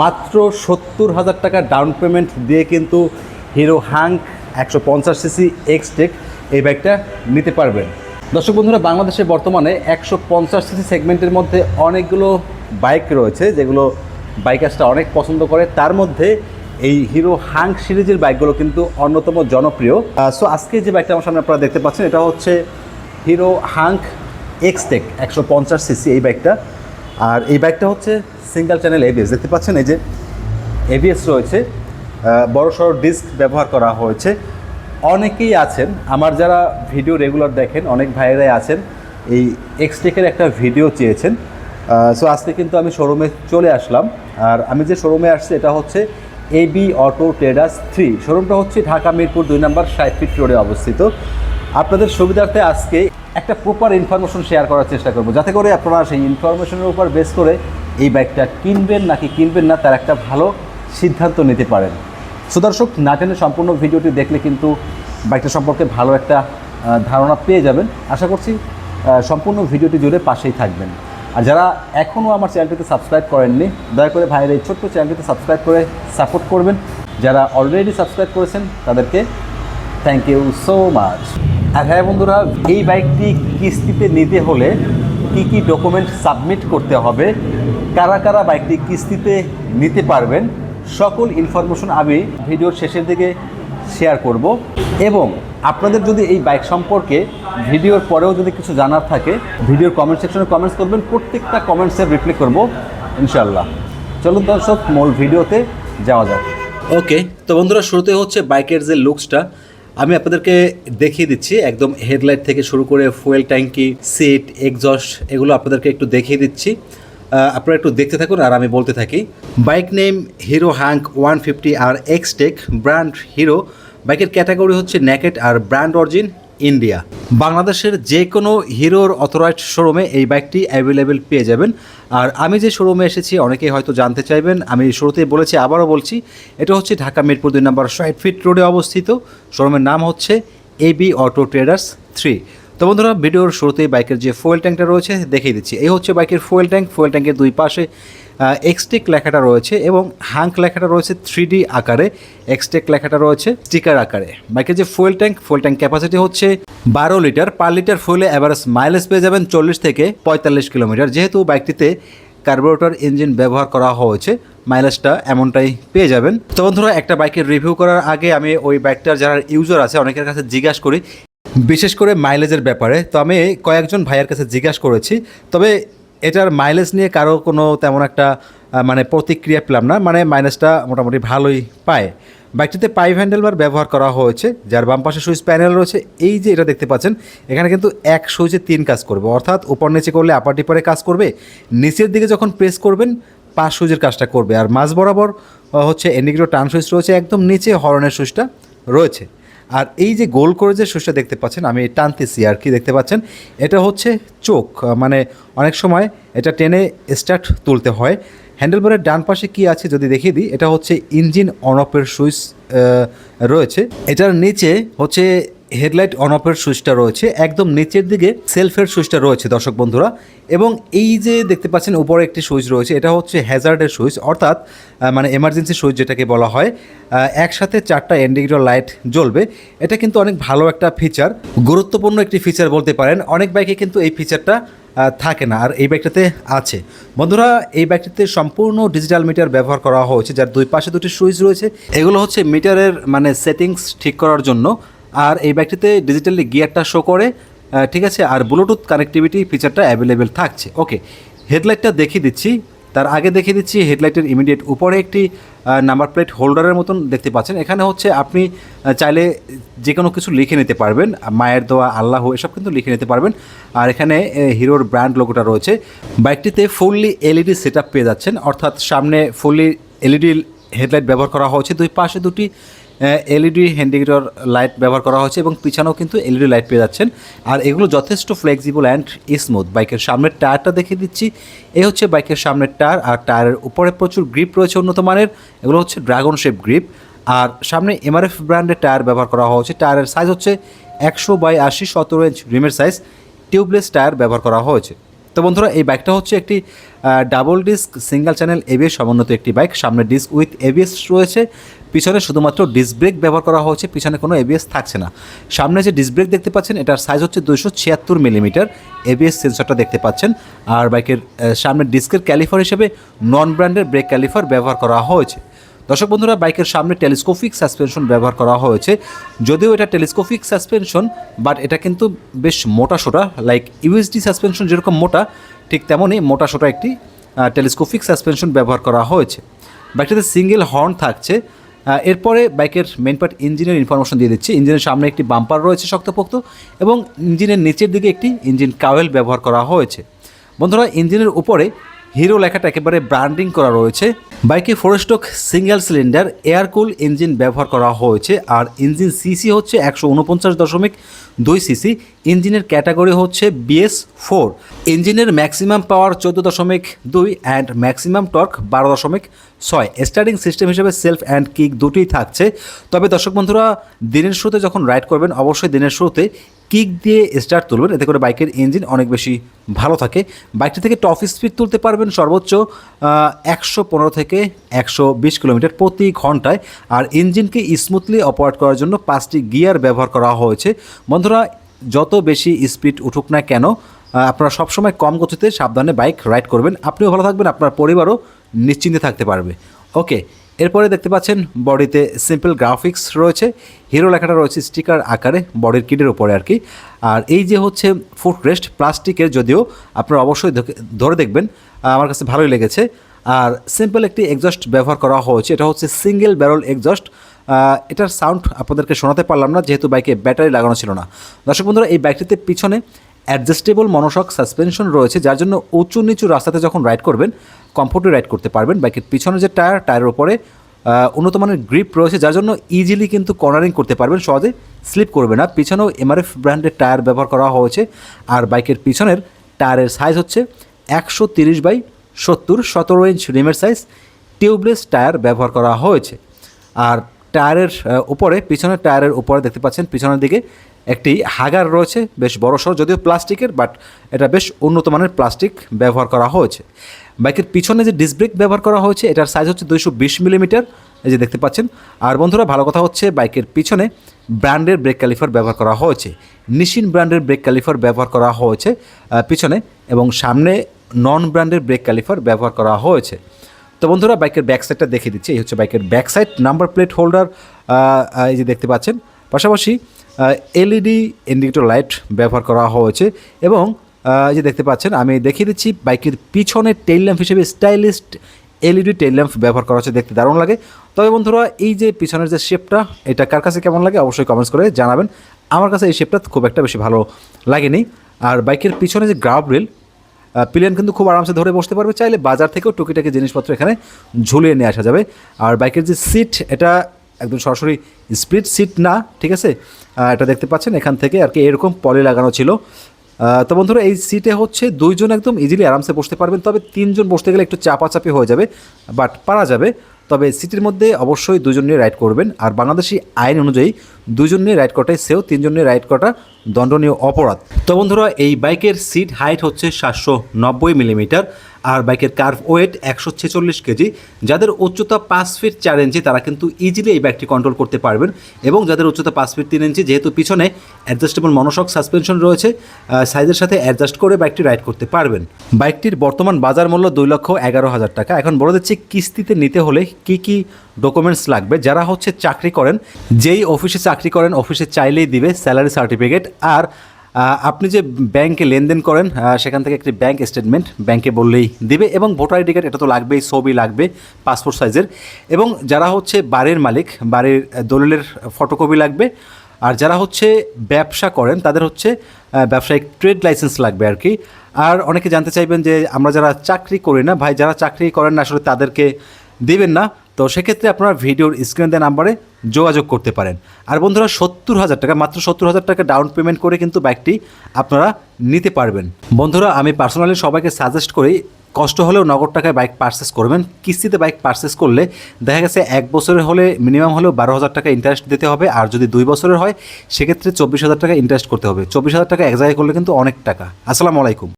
মাত্র সত্তর হাজার টাকা ডাউন পেমেন্ট দিয়ে কিন্তু হিরো হাঙ্ক একশো পঞ্চাশ সিসি এক্সটেক এই বাইকটা নিতে পারবেন। দর্শক বন্ধুরা, বাংলাদেশে বর্তমানে একশো পঞ্চাশ সিসি সেগমেন্টের মধ্যে অনেকগুলো বাইক রয়েছে, যেগুলো বাইকার্সটা অনেক পছন্দ করে। তার মধ্যে এই হিরো হাঙ্ক সিরিজের বাইকগুলো কিন্তু অন্যতম জনপ্রিয়। সো আজকে যে বাইকটা আমার সামনে আপনারা দেখতে পাচ্ছেন, এটা হচ্ছে হিরো হাঙ্ক এক্সটেক একশো পঞ্চাশ সিসি এই বাইকটা আর এই বাইকটা হচ্ছে সিঙ্গেল চ্যানেল এবিএস দেখতে পাচ্ছেন এই যে এবিএস রয়েছে। বড় সড়ো ডিস্ক ব্যবহার করা হয়েছে। অনেকেই আছেন, আমার যারা ভিডিও রেগুলার দেখেন, অনেক ভাইয়েরাই আছেন, এই এক্সটেকের একটা ভিডিও চেয়েছেন। সো আজকে কিন্তু আমি শোরুমে চলে আসলাম। আর আমি যে শোরুমে আসছি, এটা হচ্ছে এবি অটো ট্রেডার্স থ্রি শোরুমটা হচ্ছে ঢাকা মিরপুর দুই নম্বর ষাট ফিট রোডে অবস্থিত। আপনাদের সুবিধার্থে আজকে একটা প্রপার ইনফরমেশন শেয়ার করার চেষ্টা করব। যাতে করে আপনারা সেই ইনফরমেশনের উপর বেস করে এই বাইকটা কিনবেন নাকি কিনবেন না, তার একটা ভালো সিদ্ধান্ত নিতে পারেন। সুদর্শক না টেনে সম্পূর্ণ ভিডিওটি দেখলে কিন্তু বাইকটা সম্পর্কে ভালো একটা ধারণা পেয়ে যাবেন। আশা করছি সম্পূর্ণ ভিডিওটি জুড়ে পাশেই থাকবেন। আর যারা এখনও আমার চ্যানেলটিতে সাবস্ক্রাইব করেননি, দয়া করে ভাইয়ের এই ছোট্ট চ্যানেলটিতে সাবস্ক্রাইব করে সাপোর্ট করবেন। যারা অলরেডি সাবস্ক্রাইব করেছেন, তাদেরকে থ্যাংক ইউ সো মাচ আর হ্যাঁ বন্ধুরা, এই বাইকটি কিস্তিতে নিতে হলে কি কি ডকুমেন্ট সাবমিট করতে হবে, কারা কারা বাইকটি কিস্তিতে নিতে পারবেন, সকল ইনফরমেশন আমি ভিডিওর শেষের দিকে শেয়ার করব। এবং আপনাদের যদি এই বাইক সম্পর্কে ভিডিওর পরেও যদি কিছু জানার থাকে, ভিডিওর কমেন্ট সেকশনে কমেন্টস করবেন, প্রত্যেকটা কমেন্টসে রিপ্লাই করব ইনশাল্লাহ চলুন দর্শক, মূল ভিডিওতে যাওয়া যাক। ওকে তো বন্ধুরা, শুরুতে হচ্ছে বাইকের যে লুকসটা আমি আপনাদেরকে দেখিয়ে দিচ্ছি, একদম হেডলাইট থেকে শুরু করে ফুয়েল ট্যাঙ্কি, সিট, এক্সস্ট, এগুলো আপনাদেরকে একটু দেখিয়ে দিচ্ছি। আপনারা একটু দেখতে থাকুন আর আমি বলতে থাকি। Bike name Hero Hunk one fifty আর এক্সটেক ব্র্যান্ড হিরো। বাইকের ক্যাটাগরি হচ্ছে ন্যাকেট আর ব্র্যান্ড অরিজিন। ইন্ডিয়া। বাংলাদেশের যে কোনো হিরোর অথরাইজড শোরুমে এই বাইকটি অ্যাভেলেবেল পেয়ে যাবেন। আর আমি যে শোরুমে এসেছি, অনেকেই হয়তো জানতে চাইবেন, আমি শুরুতেই বলেছি, আবারও বলছি, এটা হচ্ছে ঢাকা মিরপুর দুই নম্বর ষাট ফিট রোডে অবস্থিত। শোরুমের নাম হচ্ছে এবি অটো ট্রেডার্স থ্রি তো বন্ধুরা, ভিডিওর শুরুতেই বাইকের যে ফুয়েল ট্যাঙ্কটা রয়েছে, দেখিয়ে দিচ্ছি। এই হচ্ছে বাইকের ফুয়েল ট্যাঙ্ক ফুয়েল ট্যাঙ্কের দুই পাশে এক্সটেক লেখাটা রয়েছে এবং হাঙ্ক লেখাটা রয়েছে থ্রি ডি আকারে এক্সটেক লেখাটা রয়েছে স্টিকার আকারে। বাইকের যে fuel tank fuel tank capacity হচ্ছে বারো লিটার, পার লিটার ফুয়েলে অ্যাভারেজ মাইলেজ পেয়ে যাবেন চল্লিশ থেকে পঁয়তাল্লিশ কিলোমিটার। যেহেতু বাইকটিতে কার্বোরেটর ইঞ্জিন ব্যবহার করা হয়েছে মাইলেজটা এমনটাই পেয়ে যাবেন। তো বন্ধুরা, একটা বাইকের রিভিউ করার আগে আমি ওই বাইকটার যারা ইউজার আছে, অনেকের কাছে জিজ্ঞাসা করি, বিশেষ করে মাইলেজের ব্যাপারে। তো আমি কয়েকজন ভাইয়ের কাছে জিজ্ঞাসা করেছি। তবে এটার মাইলেজ নিয়ে কারও কোনো তেমন একটা মানে প্রতিক্রিয়া পেলাম না। মানে মাইলেজটা মোটামুটি ভালোই পায়। বাইকটিতে পাইপ হ্যান্ডেলবার ব্যবহার করা হয়েছে, যার বাম পাশে সুইচ প্যানেল রয়েছে। এই যে এটা দেখতে পাচ্ছেন, এখানে কিন্তু এক সুইচে তিন কাজ করবে। অর্থাৎ উপর নিচে করলে আপার টিপারে কাজ করবে, নিচের দিকে যখন প্রেস করবেন, পাঁচ সুইচের কাজটা করবে। আর মাঝ বরাবর হচ্ছে এন্ডিগ্রো টান সুইচ রয়েছে, একদম নিচে হরনের সুইচটা রয়েছে। আর এই যে গোল করে যে শস্য দেখতে পাচ্ছেন, আমি টানতেছি আর কি দেখতে পাচ্ছেন? এটা হচ্ছে চোখ মানে অনেক সময় এটা টেনে স্টার্ট তুলতে হয়। হ্যান্ডেলবারের ডান পাশে কি আছে যদি দেখিয়ে দিই, এটা হচ্ছে ইঞ্জিন অন অফের সুইচ রয়েছে। এটার নিচে হচ্ছে হেডলাইট অন অফের সুইচটা রয়েছে, একদম নিচের দিকে সেলফের সুইচটা রয়েছে, দর্শক বন্ধুরা। এবং এই যে দেখতে পাচ্ছেন, উপরে একটি সুইচ রয়েছে, এটা হচ্ছে হ্যাজার্ডের সুইচ, অর্থাৎ মানে এমার্জেন্সি সুইচ যেটাকে বলা হয় একসাথে চারটা ইন্ডিকেটর লাইট জ্বলবে। এটা কিন্তু অনেক ভালো একটা ফিচার গুরুত্বপূর্ণ একটি ফিচার বলতে পারেন। অনেক বাইকে কিন্তু এই ফিচারটা থাকে না, আর এই বাইকটাতে আছে। বন্ধুরা, এই বাইকটিতে সম্পূর্ণ ডিজিটাল মিটার ব্যবহার করা হয়েছে, যার দুই পাশে দুটি সুইচ রয়েছে। এগুলো হচ্ছে মিটারের মানে সেটিংস ঠিক করার জন্য। আর এই বাইকটিতে ডিজিটালি গিয়ারটা শো করে ঠিক আছে, আর ব্লুটুথ কানেক্টিভিটি ফিচারটা অ্যাভেলেবেল থাকছে। ওকে হেডলাইটটা দেখিয়ে দিচ্ছি। তার আগে দেখিয়ে দিচ্ছি হেডলাইটের ইমিডিয়েট উপরে একটি নাম্বার প্লেট হোল্ডারের মতন দেখতে পাচ্ছেন। এখানে হচ্ছে আপনি চাইলে যে কোনো কিছু লিখে নিতে পারবেন। মায়ের দোয়া, আল্লাহ, এসব কিন্তু লিখে নিতে পারবেন। আর এখানে হিরোর ব্র্যান্ড লোগোটা রয়েছে। বাইকটিতে ফুললি এলইডি সেট পেয়ে যাচ্ছেন। অর্থাৎ সামনে ফুললি এলইডি হেডলাইট ব্যবহার করা হয়েছে। দুই পাশে দুটি এলইডি হ্যান্ডিকেটর লাইট ব্যবহার করা হয়েছে এবং পিছনেও কিন্তু এলইডি লাইট পেয়ে যাচ্ছেন। আর এগুলো যথেষ্ট ফ্লেক্সিবল অ্যান্ড স্মুথ বাইকের সামনের টায়ারটা দেখিয়ে দিচ্ছি। এ হচ্ছে বাইকের সামনের টায়ার আর টায়ারের উপরে প্রচুর গ্রিপ রয়েছে উন্নত মানের। এগুলো হচ্ছে ড্রাগন শেপ গ্রিপ আর সামনে এমআরএফ ব্র্যান্ডের টায়ার ব্যবহার করা হয়েছে। টায়ারের সাইজ হচ্ছে একশো বাই আশি সতেরো ইঞ্চ রিমের সাইজ টিউবলেস টায়ার ব্যবহার করা হয়েছে। তো বন্ধুরা, এই বাইকটা হচ্ছে একটি double disc single channel ABS সমন্বিত একটি বাইক। সামনে ডিস্ক উইথ এবিএস রয়েছে। পিছনে শুধুমাত্র ডিস্ক ব্রেক ব্যবহার করা হয়েছে পিছনে কোনো এবিএস থাকছে না। সামনে যে ডিস্ক ব্রেক দেখতে পাচ্ছেন এটার সাইজ হচ্ছে দুশো ছিয়াত্তর মিলিমিটার এবিএস সেন্সরটা দেখতে পাচ্ছেন। আর বাইকের আহ, সামনে ডিস্কের ক্যালিফার হিসেবে নন ব্র্যান্ডের ব্রেক ক্যালিফার ব্যবহার করা হয়েছে। দর্শক বন্ধুরা বাইকের সামনে টেলিস্কোপিক সাসপেনশন ব্যবহার করা হয়েছে। যদিও এটা টেলিস্কোপিক সাসপেনশন বাট এটা কিন্তু বেশ মোটা সোটা লাইক ইউএসডি সাসপেনশন যেরকম মোটা ঠিক তেমনই মোটা সোটা একটি টেলিস্কোপিক সাসপেনশন ব্যবহার করা হয়েছে। বাইকটাতে সিঙ্গেল হর্ন থাকছে। এরপরে বাইকের মেন পার্ট ইঞ্জিনের ইনফরমেশন দিয়ে দিচ্ছি। ইঞ্জিনের সামনে একটি বাম্পার রয়েছে শক্তপোক্ত এবং ইঞ্জিনের নিচের দিকে একটি ইঞ্জিন কাওয়েল ব্যবহার করা হয়েছে। বন্ধুরা ইঞ্জিনের উপরে হিরো লেখাটা একেবারে ব্র্যান্ডিং করা রয়েছে। বাইকে four stroke single cylinder air cool engine ব্যবহার করা হয়েছে। আর ইঞ্জিন সিসি হচ্ছে একশো উনপঞ্চাশ দশমিক দুই সিসি, ইঞ্জিনের ক্যাটাগরি হচ্ছে বিএস ফোর। ইঞ্জিনের ম্যাক্সিমাম পাওয়ার চোদ্দ দশমিক দুই অ্যান্ড ম্যাক্সিমাম টর্ক বারো দশমিক ছয়। স্টার্টিং সিস্টেম হিসেবে সেলফ অ্যান্ড কিক দুটোই থাকছে। তবে দর্শক বন্ধুরা, দিনের শুরুতে যখন রাইড করবেন, অবশ্যই দিনের শুরুতে কিক দিয়ে স্টার্ট তুলবেন। এতে করে বাইকের ইঞ্জিন অনেক বেশি ভালো থাকে। বাইকটি থেকে টপ স্পিড তুলতে পারবেন সর্বোচ্চ একশো পনেরো থেকে একশো বিশ কিলোমিটার প্রতি ঘন্টায়। আর ইঞ্জিনকে স্মুথলি অপারেট করার জন্য পাঁচটি গিয়ার ব্যবহার করা হয়েছে। বন্ধুরা, যত বেশি স্পিড উঠুক না কেন আপনারা সবসময় কম গতিতে সাবধানে বাইক রাইড করবেন। আপনিও ভালো থাকবেন, আপনার পরিবারও নিশ্চিন্তে থাকতে পারবে। ওকে এরপরে দেখতে পাচ্ছেন, বডিতে সিম্পল গ্রাফিক্স রয়েছে হিরো লেখাটা রয়েছে স্টিকার আকারে বডির কিটের উপরে আর কি আর এই যে হচ্ছে ফুট রেস্ট প্লাস্টিকের যদিও আপনারা অবশ্যই ধরে দেখবেন আমার কাছে ভালোই লেগেছে। আর সিম্পল একটি এক্সস্ট ব্যবহার করা হয়েছে, এটা হচ্ছে সিঙ্গেল ব্যারল এক্সস্ট এটার সাউন্ড আপনাদেরকে শোনাতে পারলাম না, যেহেতু বাইকে ব্যাটারি লাগানো ছিল না। দর্শক বন্ধুরা, এই বাইকটিতে পিছনে অ্যাডজাস্টেবল মনোশক সাসপেনশন রয়েছে, যার জন্য উঁচু নিচু রাস্তাতে যখন রাইড করবেন কমফোর্টে রাইড করতে পারবেন। বাইকের পিছনে যে টায়ার টায়ারের ওপরে উন্নত মানের গ্রিপ রয়েছে, যার জন্য ইজিলি কিন্তু কর্নারিং করতে পারবেন, সহজে স্লিপ করবে না। পিছনেও এমআরএফ ব্র্যান্ডের টায়ার ব্যবহার করা হয়েছে, আর বাইকের পিছনের টায়ারের সাইজ হচ্ছে একশো তিরিশ বাই সত্তর, সতেরো ইঞ্চ রিমের সাইজ টিউবলেস টায়ার ব্যবহার করা হয়েছে। আর টায়ারের উপরে, পিছনের টায়ারের উপরে দেখতে পাচ্ছেন, পিছনের দিকে একটি হাগার রয়েছে, বেশ বড় সড় যদিও প্লাস্টিকের বাট এটা বেশ উন্নত মানের প্লাস্টিক ব্যবহার করা হয়েছে। বাইকের পিছনে যে ডিস্ক ব্রেক ব্যবহার করা হয়েছে, এটার সাইজ হচ্ছে দুইশো বিশ মিলিমিটার এই যে দেখতে পাচ্ছেন। আর বন্ধুরা, ভালো কথা হচ্ছে, বাইকের পিছনে ব্র্যান্ডের ব্রেক ক্যালিফার ব্যবহার করা হয়েছে। নিশিন ব্র্যান্ডের ব্রেক ক্যালিফার ব্যবহার করা হয়েছে পিছনে এবং সামনে নন ব্র্যান্ডের ব্রেক ক্যালিফার ব্যবহার করা হয়েছে। তো বন্ধুরা, বাইকের ব্যাক সাইডটা দেখিয়ে দিচ্ছি। এই হচ্ছে বাইকের back side number plate holder এই যে দেখতে পাচ্ছেন। পাশাপাশি এলইডি ইন্ডিকেটর লাইট ব্যবহার করা হয়েছে এবং এই যে দেখতে পাচ্ছেন, আমি দেখিয়ে দিচ্ছি, বাইকের পিছনে টেইল ল্যাম্প হিসেবে স্টাইলিস্ট এলইডি টেইল ল্যাম্প ব্যবহার করা হচ্ছে, দেখতে দারুণ লাগে। তবে বন্ধুরা, এই যে পিছনের যে শেপটা এটা কার কাছে কেমন লাগে অবশ্যই কমেন্টস করে জানাবেন। আমার কাছে এই শেপটা খুব একটা বেশি ভালো লাগেনি। আর বাইকের পিছনে যে গ্রাব রেল প্লেন কিন্তু খুব আরামসে ধরে বসতে পারবে, চাইলে বাজার থেকেও টুকিটাকি জিনিসপত্র এখানে ঝুলিয়ে নিয়ে আসা যাবে। আর বাইকের যে সিট এটা একদম সরাসরি স্প্লিট সিট না, ঠিক আছে? এটা দেখতে পাচ্ছেন, এখান থেকে আর কি এরকম পলি লাগানো ছিল। তো বন্ধুরা, এই সিটে হচ্ছে দুইজন একদম ইজিলি আরামসে বসতে পারবেন, তবে তিনজন বসতে গেলে একটু চাপাচাপি হয়ে যাবে বাট পারা যাবে। তবে সিটির মধ্যে অবশ্যই দুজন নিয়ে রাইড করবেন, আর বাংলাদেশি আইন অনুযায়ী দুজন নিয়ে রাইড করাটাই সেও তিনজন নিয়ে রাইড করাটা দণ্ডনীয় অপরাধ। তো বন্ধুরা, এই বাইকের সিট হাইট হচ্ছে সাতশো নব্বই মিলিমিটার আর বাইকের কার্ভ ওয়েট একশো ছেচল্লিশ কেজি। যাদের উচ্চতা পাঁচ ফিট চার ইঞ্চি, তারা কিন্তু ইজিলি এই বাইকটি কন্ট্রোল করতে পারবেন। এবং যাদের উচ্চতা পাঁচ ফিট তিন ইঞ্চি, যেহেতু পিছনে অ্যাডজাস্টেবল মনোশক সাসপেনশন রয়েছে সাইজের সাথে অ্যাডজাস্ট করে বাইকটি রাইড করতে পারবেন। বাইকটির বর্তমান বাজার মূল্য দুই লক্ষ এগারো হাজার টাকা। এখন বলে দিচ্ছি, কিস্তিতে নিতে হলে কি কি ডকুমেন্টস লাগবে? যারা হচ্ছে চাকরি করেন, যেই অফিসে চাকরি করেন অফিসে চাইলেই দিবে স্যালারি সার্টিফিকেট আর আপনি যে ব্যাংকে লেনদেন করেন সেখান থেকে একটি ব্যাংক স্টেটমেন্ট ব্যাংকে বললেই দিবে এবং ভোটার আইডি কার্ড, এটা তো লাগবেই, ছবি লাগবে পাসপোর্ট সাইজের এবং যারা হচ্ছে বাড়ির মালিক, বাড়ির দলিলের ফটোকপি লাগবে, আর যারা হচ্ছে ব্যবসা করেন, তাদের হচ্ছে ব্যবসায়িক ট্রেড লাইসেন্স লাগবে আর কি। আর অনেকে জানতে চাইবেন যে আমরা যারা চাকরি করি না, ভাই, যারা চাকরি করেন না, আসলে তাদেরকে দিবেন না। তো সেক্ষেত্রে আপনারা ভিডিওর স্ক্রিন দেওয়া নাম্বারে যোগাযোগ করতে পারেন। আর বন্ধুরা, সত্তর হাজার টাকা, মাত্র সত্তর হাজার টাকা ডাউন পেমেন্ট করে কিন্তু বাইকটি আপনারা নিতে পারবেন। বন্ধুরা, আমি পার্সোনালি সবাইকে সাজেস্ট করি, কষ্ট হলেও নগদ টাকায় বাইক পারচেস করবেন। কিস্তিতে বাইক পারচেস করলে দেখা গেছে এক বছরের হলে মিনিমাম হলেও বারো হাজার টাকা ইন্টারেস্ট দিতে হবে, আর যদি দুই বছরের হয়, সেক্ষেত্রে চব্বিশ হাজার টাকা ইন্টারেস্ট করতে হবে। চব্বিশ হাজার টাকা এক জায়গায় করলে কিন্তু অনেক টাকা। আসসালামু আলাইকুম।